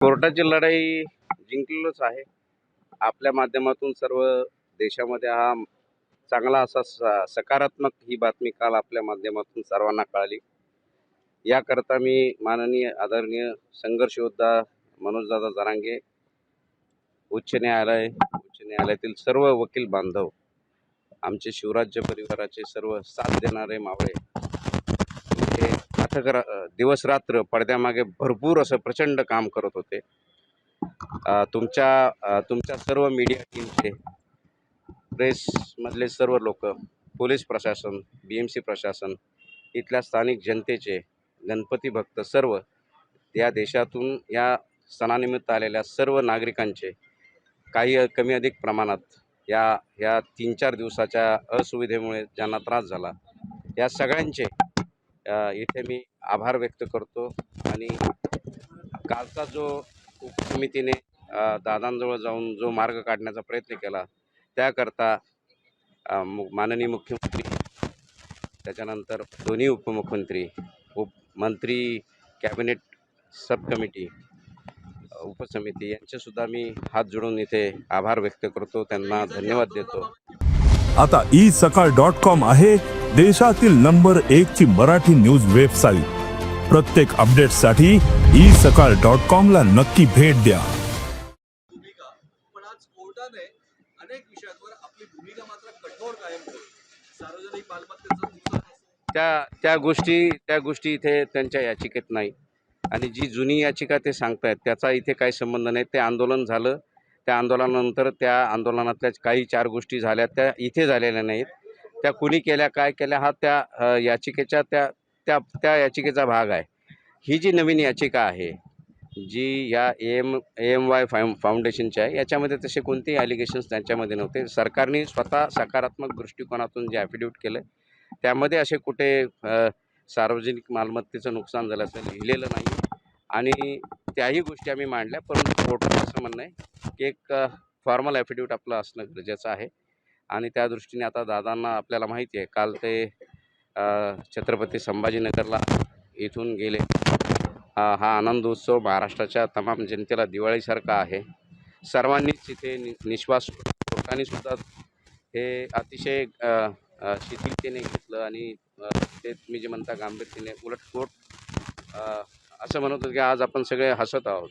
कोर्टाची लढाई जिंकलेलोच आहे. आपल्या माध्यमातून सर्व देशामध्ये हा चांगला असा सकारात्मक ही बातमी काल आपल्या माध्यमातून सर्वांना कळाली. याकरता मी माननीय आदरणीय संघर्ष योद्धा मनोजदादा जरांगे उच्च न्यायालय उच्च न्यायालयातील सर्व वकील बांधव आमचे शिवराज्य परिवाराचे सर्व साथ देणारे मावळे अथक रा दिवस रात्र पडद्यामागे भरपूर असं प्रचंड काम करत होते. तुमच्या तुमच्या सर्व मीडिया टीमचे प्रेसमधले सर्व लोक पोलीस प्रशासन बी एम सी प्रशासन इथल्या स्थानिक जनतेचे गणपती भक्त सर्व या देशातून या सणानिमित्त आलेल्या सर्व नागरिकांचे काही कमी अधिक प्रमाणात या या तीन चार दिवसाच्या असुविधेमुळे ज्यांना त्रास झाला या सगळ्यांचे इथे मी आभार व्यक्त करतो आणि कालचा जो उपसमितीने दादांजवळ जाऊन जो मार्ग काढण्याचा प्रयत्न केला त्याकरता मु माननीय मुख्यमंत्री त्याच्यानंतर दोन्ही उपमुख्यमंत्री उप मंत्री कॅबिनेट सब कमिटी उपसमिती यांचेसुद्धा मी हात जोडून इथे आभार व्यक्त करतो त्यांना धन्यवाद देतो. आता ई सकाळ डॉट कॉम आहे देशातील नंबर एक ची मराठी न्यूज वेबसाईट. प्रत्येक अपडेटसाठी ई सकाळ डॉट कॉम ला नक्की भेट द्या. भूमिका पण आज कोर्टाने अनेक विषयांवर आपली भूमिका मात्र कठोर कायम ठेवली. सार्वजनिक मालमत्तेचं नुकसान असो. त्या त्या गोष्टी त्या गोष्टी इथे त्यांच्या याचिकेत नाही. आणि जी जुनी याचिका ते सांगतायत त्याचा इथे काही संबंध नाही. ते आंदोलन झालं त्या आंदोलनानंतर त्या आंदोलनातल्या काही चार गोष्टी झाल्या त्या इथे झालेल्या नाहीत. त्या कुणी केल्या काय केल्या हा त्या याचिकेच्या त्या त्या त्या याचिकेचा भाग आहे. ही जी नवीन याचिका आहे जी या A M A M Y फाउ फाउंडेशनची आहे याच्यामध्ये तसे कोणतेही ॲलिगेशन्स त्यांच्यामध्ये नव्हते. सरकारने स्वतः सकारात्मक दृष्टिकोनातून जे ॲफिडेविट केलं त्यामध्ये असे कुठे सार्वजनिक मालमत्तेचं नुकसान झालं असं लिहिलेलं नाही. आणि त्याही गोष्टी आम्ही मांडल्या परंतु कोर्टाचं असं म्हणणं आहे एक फॉर्मल ॲफिडेविट आपलं असणं गरजेचं आहे. आणि त्या दृष्टीने आता दादांना आपल्याला माहिती आहे काल ते छत्रपती संभाजीनगरला इथून गेले. हा आनंद उत्सव महाराष्ट्राच्या तमाम जनतेला दिवाळीसारखा आहे. सर्वांनीच इथे नि निश्वास लोकांनीसुद्धा सुद्धा हे अतिशय शिथिलतेने घेतलं आणि ते तुम्ही जे म्हणता गांभीर्याने उलटफोट असं म्हणत होतं की आज आपण सगळे हसत आहोत.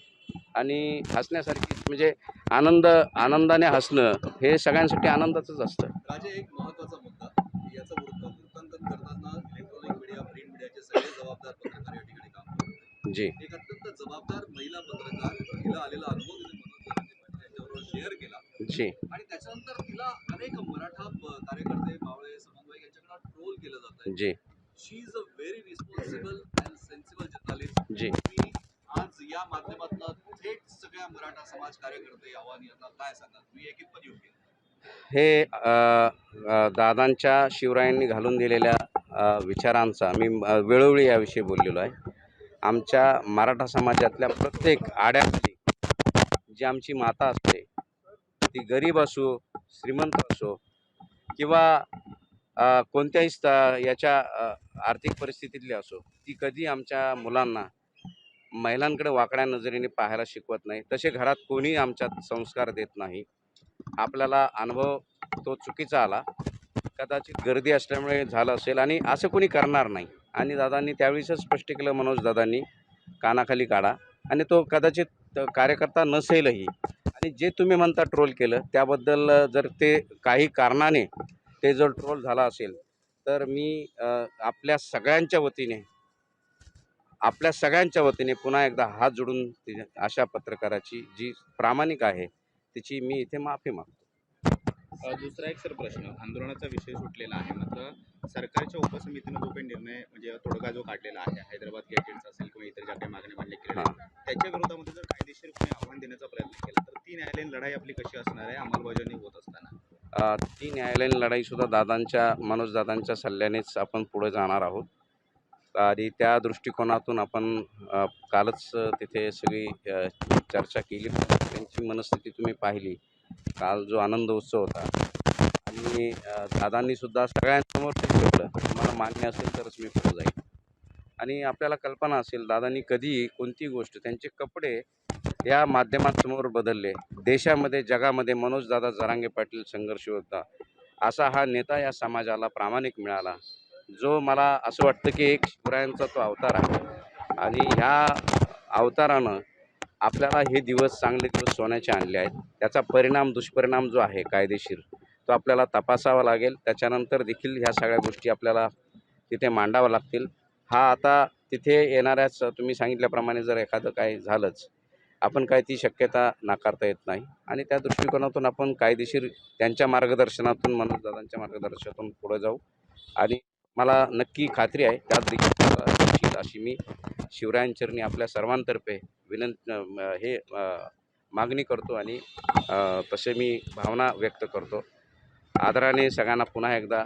आणि हसण्यासारखी म्हणजे आनंद आनंदाने हसणं हे सगळ्यांसाठी आनंदाचंच असतं. राजे एक महत्त्वाचा मुद्दा याचं वृत्त वृत्तांकन करताना इलेक्ट्रॉनिक मीडिया प्रिंट मीडियाचे सगळे जबाबदार पत्रकार या ठिकाणी काम करतात. जी. एक अत्यंत जबाबदार महिला पत्रकार तिला आलेला अनुभव यांच्याबरोबर शेअर केला. जी. आणि त्याच्यानंतर तिला अनेक मराठा कार्यकर्ते मावळे समन्वय यांच्याकडून ट्रोल केलं जात जी. She is a very responsible and sensible journalist जी. या माध्यमातून थेट सगळ्या मराठा समाज कार्यकर्ते आव्हान यांना काय सांगाल? तुम्ही एक पण योग्य? हे दादांच्या शिवरायांनी घालून दिलेल्या विचारांचा मी वेळोवेळी याविषयी बोललेलो आहे. आमच्या मराठा समाजातल्या प्रत्येक आड्यातली जी आमची माता असते ती गरीब असो श्रीमंत असो किंवा कोणत्याही स्त याच्या आर्थिक परिस्थितीतली असो ती कधी आमच्या मुलांना महिलांकडे वाकड्या नजरेने पाहायला शिकवत नाही. तसे घरात कोणी आमच्यात संस्कार देत नाही. आपल्याला अनुभव तो चुकीचा आला. कदाचित गर्दी असल्यामुळे झालं असेल आणि असं कोणी करणार नाही. आणि दादांनी त्यावेळीच स्पष्ट केलं मनोज दादांनी कानाखाली काढा. आणि तो कदाचित कार्यकर्ता नसेलही. आणि जे तुम्ही म्हणता ट्रोल केलं त्याबद्दल जर ते काही कारणाने ते जर ट्रोल झाला असेल तर मी आपल्या सगळ्यांच्या वतीने आपल्या सगळ्यांच्या वतीने पुन्हा एकदा हात जोडून अशा पत्रकाराची जी प्रामाणिक आहे तिची मी इथे माफी मागतो. दुसरा एक सर प्रश्न. आंदोलनाचा विषय सुटलेला आहे मात्र सरकारच्या उपसमितीनं जो काही निर्णय म्हणजे तोडगा जो काढलेला आहे हैदराबाद गॅजेट्स असेल किंवा इतर ज्या काही मागण्या गेल्या आहेत, त्याच्या विरोधामध्ये जर कायदेशीर कोणी आव्हान देण्याचा प्रयत्न केला तर ती न्यायालयीन लढाई आपली कशी असणार आहे अंमलबजावणी होत असताना? ती न्यायालयीन लढाईसुद्धा दादांच्या मनोज दादांच्या सल्ल्यानेच आपण पुढे जाणार आहोत. आणि त्या दृष्टिकोनातून आपण कालच तिथे सगळी चर्चा केली. त्यांची मनस्थिती तुम्ही पाहिली. काल जो आनंद उत्सव होता. आणि दादांनीसुद्धा दादांनी सुद्धा सगळ्यांसमोर ते ठेवलं. मला मान्य असेल तरच मी पुढे जाईल आणि आपल्याला कल्पना असेल दादांनी कधी कोणती गोष्ट त्यांचे कपडे या माध्यमांसमोर बदलले. देशामध्ये जगामध्ये मनोजदादा जरांगे पाटील संघर्ष होता. असा हा नेता या समाजाला प्रामाणिक मिळाला. जो मला असं वाटतं की एक शिवरायांचा तो अवतार आहे. आणि ह्या अवतारानं आपल्याला हे दिवस चांगले दिवस सोन्याचे आणले आहेत. त्याचा परिणाम दुष्परिणाम जो आहे कायदेशीर तो आपल्याला तपासावा लागेल. त्याच्यानंतर देखील ह्या सगळ्या गोष्टी आपल्याला तिथे मांडावं लागतील. हा आता तिथे येणाऱ्याच तुम्ही सांगितल्याप्रमाणे जर एखादं काय झालंच आपण काय ती शक्यता नाकारता येत नाही. आणि त्या दृष्टिकोनातून आपण कायदेशीर त्यांच्या मार्गदर्शनातून मनोजदादांच्या मार्गदर्शनातून पुढे जाऊ. आणि मला नक्की खात्री आहे. त्यात देखील अशी मी शिवरायांचरणी आपल्या सर्वांतर्फे विनंत हे मागणी करतो आणि तसे मी भावना व्यक्त करतो. आदराने सगळ्यांना पुन्हा एकदा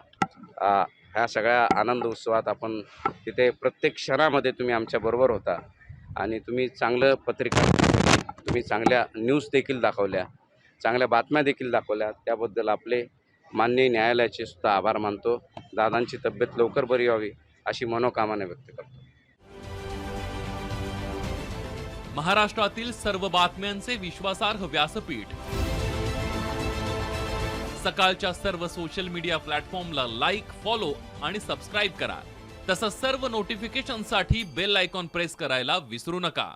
ह्या सगळ्या आनंद उत्सवात आपण तिथे प्रत्येक क्षणामध्ये तुम्ही आमच्याबरोबर होता आणि तुम्ही चांगलं पत्रिका तुम्ही चांगल्या न्यूज देखील दाखवल्या चांगल्या बातम्या देखील दाखवल्या. त्याबद्दल आपले माननीय न्यायालयाचे सुद्धा आभार मानतो. दादांची तब्येत लवकर बरी व्हावी अशी मनोकामना व्यक्त करतो. महाराष्ट्रातील सर्व बातम्यांचे विश्वासार्ह व्यासपीठ. सकाळच्या सर्व सोशल मीडिया प्लॅटफॉर्मला लाईक फॉलो आणि सबस्क्राईब करा. तसंच सर्व नोटिफिकेशनसाठी बेल आयकॉन प्रेस करायला विसरू नका.